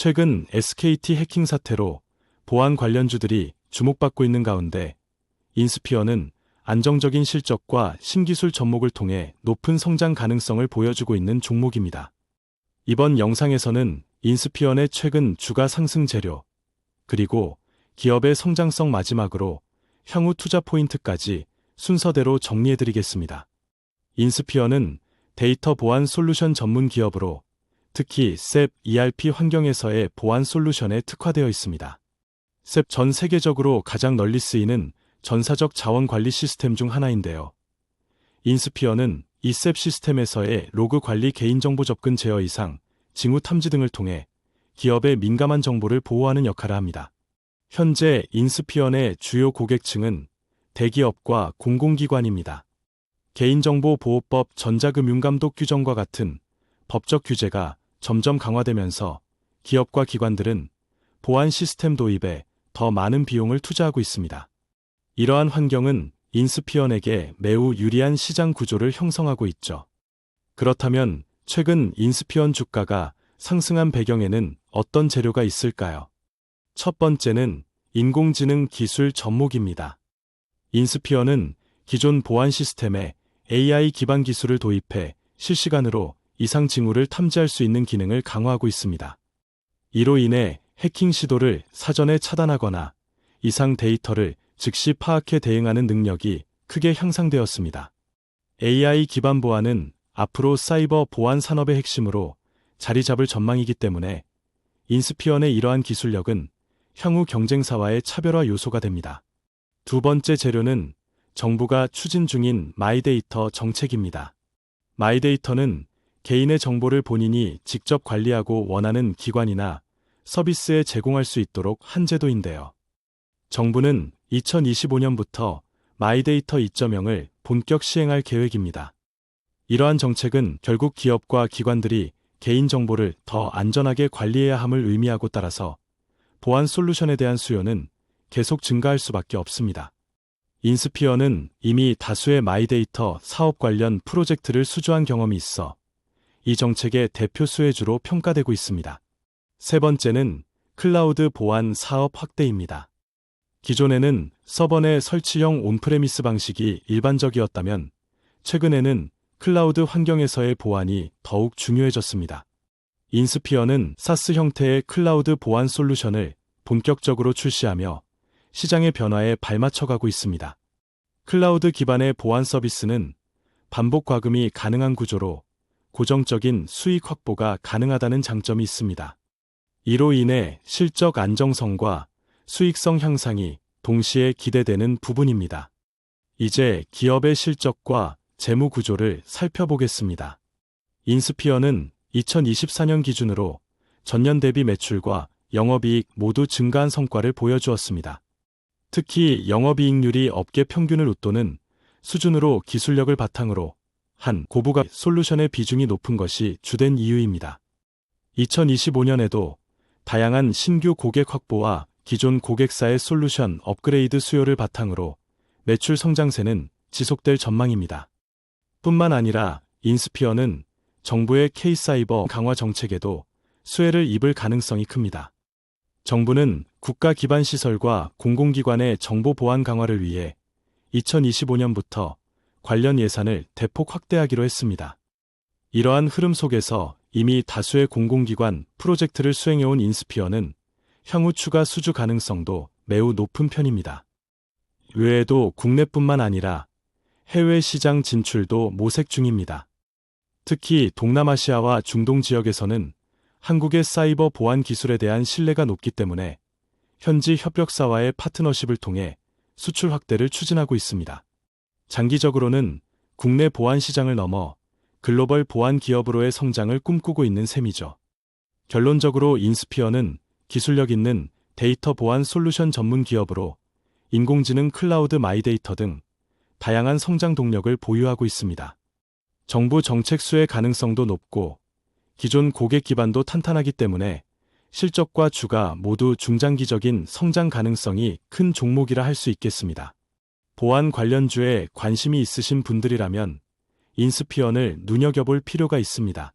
최근 SKT 해킹 사태로 보안 관련주들이 주목받고 있는 가운데 인스피어는 안정적인 실적과 신기술 접목을 통해 높은 성장 가능성을 보여주고 있는 종목입니다. 이번 영상에서는 인스피어의 최근 주가 상승 재료, 그리고 기업의 성장성 마지막으로 향후 투자 포인트까지 순서대로 정리해드리겠습니다. 인스피어는 데이터 보안 솔루션 전문 기업으로 특히 SAP ERP 환경에서의 보안 솔루션에 특화되어 있습니다. SAP 전 세계적으로 가장 널리 쓰이는 전사적 자원 관리 시스템 중 하나인데요. 인스피어는 이 SAP 시스템에서의 로그 관리 개인정보 접근 제어 이상, 징후 탐지 등을 통해 기업의 민감한 정보를 보호하는 역할을 합니다. 현재 인스피언의 주요 고객층은 대기업과 공공기관입니다. 개인정보보호법 전자금융감독 규정과 같은 법적 규제가 점점 강화되면서 기업과 기관들은 보안 시스템 도입에 더 많은 비용을 투자하고 있습니다. 이러한 환경은 인스피언에게 매우 유리한 시장 구조를 형성하고 있죠. 그렇다면 최근 인스피언 주가가 상승한 배경에는 어떤 재료가 있을까요? 첫 번째는 인공지능 기술 접목입니다. 인스피어는 기존 보안 시스템에 AI 기반 기술을 도입해 실시간으로 이상 징후를 탐지할 수 있는 기능을 강화하고 있습니다. 이로 인해 해킹 시도를 사전에 차단하거나 이상 데이터를 즉시 파악해 대응하는 능력이 크게 향상되었습니다. AI 기반 보안은 앞으로 사이버 보안 산업의 핵심으로 자리 잡을 전망이기 때문에 인스피언의 이러한 기술력은 향후 경쟁사와의 차별화 요소가 됩니다. 두 번째 재료는 정부가 추진 중인 마이데이터 정책입니다. 마이데이터는 개인의 정보를 본인이 직접 관리하고 원하는 기관이나 서비스에 제공할 수 있도록 한 제도인데요. 정부는 2025년부터 마이데이터 2.0을 본격 시행할 계획입니다. 이러한 정책은 결국 기업과 기관들이 개인정보를 더 안전하게 관리해야 함을 의미하고 따라서 보안 솔루션에 대한 수요는 계속 증가할 수밖에 없습니다. 인스피어는 이미 다수의 마이데이터 사업 관련 프로젝트를 수주한 경험이 있어 이 정책의 대표 수혜주로 평가되고 있습니다. 세 번째는 클라우드 보안 사업 확대입니다. 기존에는 서버 내 설치형 온프레미스 방식이 일반적이었다면 최근에는 클라우드 환경에서의 보안이 더욱 중요해졌습니다. 인스피어는 사스 형태의 클라우드 보안 솔루션을 본격적으로 출시하며 시장의 변화에 발맞춰가고 있습니다. 클라우드 기반의 보안 서비스는 반복 과금이 가능한 구조로 고정적인 수익 확보가 가능하다는 장점이 있습니다. 이로 인해 실적 안정성과 수익성 향상이 동시에 기대되는 부분입니다. 이제 기업의 실적과 재무 구조를 살펴보겠습니다. 인스피어는 2024년 기준으로 전년 대비 매출과 영업이익 모두 증가한 성과를 보여주었습니다. 특히 영업이익률이 업계 평균을 웃도는 수준으로 기술력을 바탕으로 한 고부가 솔루션의 비중이 높은 것이 주된 이유입니다. 2025년에도 다양한 신규 고객 확보와 기존 고객사의 솔루션 업그레이드 수요를 바탕으로 매출 성장세는 지속될 전망입니다. 뿐만 아니라 인스피어는 정부의 K사이버 강화 정책에도 수혜를 입을 가능성이 큽니다. 정부는 국가 기반 시설과 공공기관의 정보 보안 강화를 위해 2025년부터 관련 예산을 대폭 확대하기로 했습니다. 이러한 흐름 속에서 이미 다수의 공공기관 프로젝트를 수행해온 인스피어는 향후 추가 수주 가능성도 매우 높은 편입니다. 외에도 국내뿐만 아니라 해외 시장 진출도 모색 중입니다. 특히 동남아시아와 중동 지역에서는 한국의 사이버 보안 기술에 대한 신뢰가 높기 때문에 현지 협력사와의 파트너십을 통해 수출 확대를 추진하고 있습니다. 장기적으로는 국내 보안 시장을 넘어 글로벌 보안 기업으로의 성장을 꿈꾸고 있는 셈이죠. 결론적으로 인스피어는 기술력 있는 데이터 보안 솔루션 전문 기업으로 인공지능 클라우드 마이데이터 등 다양한 성장 동력을 보유하고 있습니다. 정부 정책 수의 가능성도 높고 기존 고객 기반도 탄탄하기 때문에 실적과 주가 모두 중장기적인 성장 가능성이 큰 종목이라 할 수 있겠습니다. 보안 관련주에 관심이 있으신 분들이라면 인스피언을 눈여겨볼 필요가 있습니다.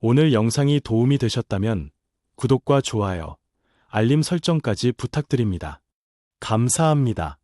오늘 영상이 도움이 되셨다면 구독과 좋아요, 알림 설정까지 부탁드립니다. 감사합니다.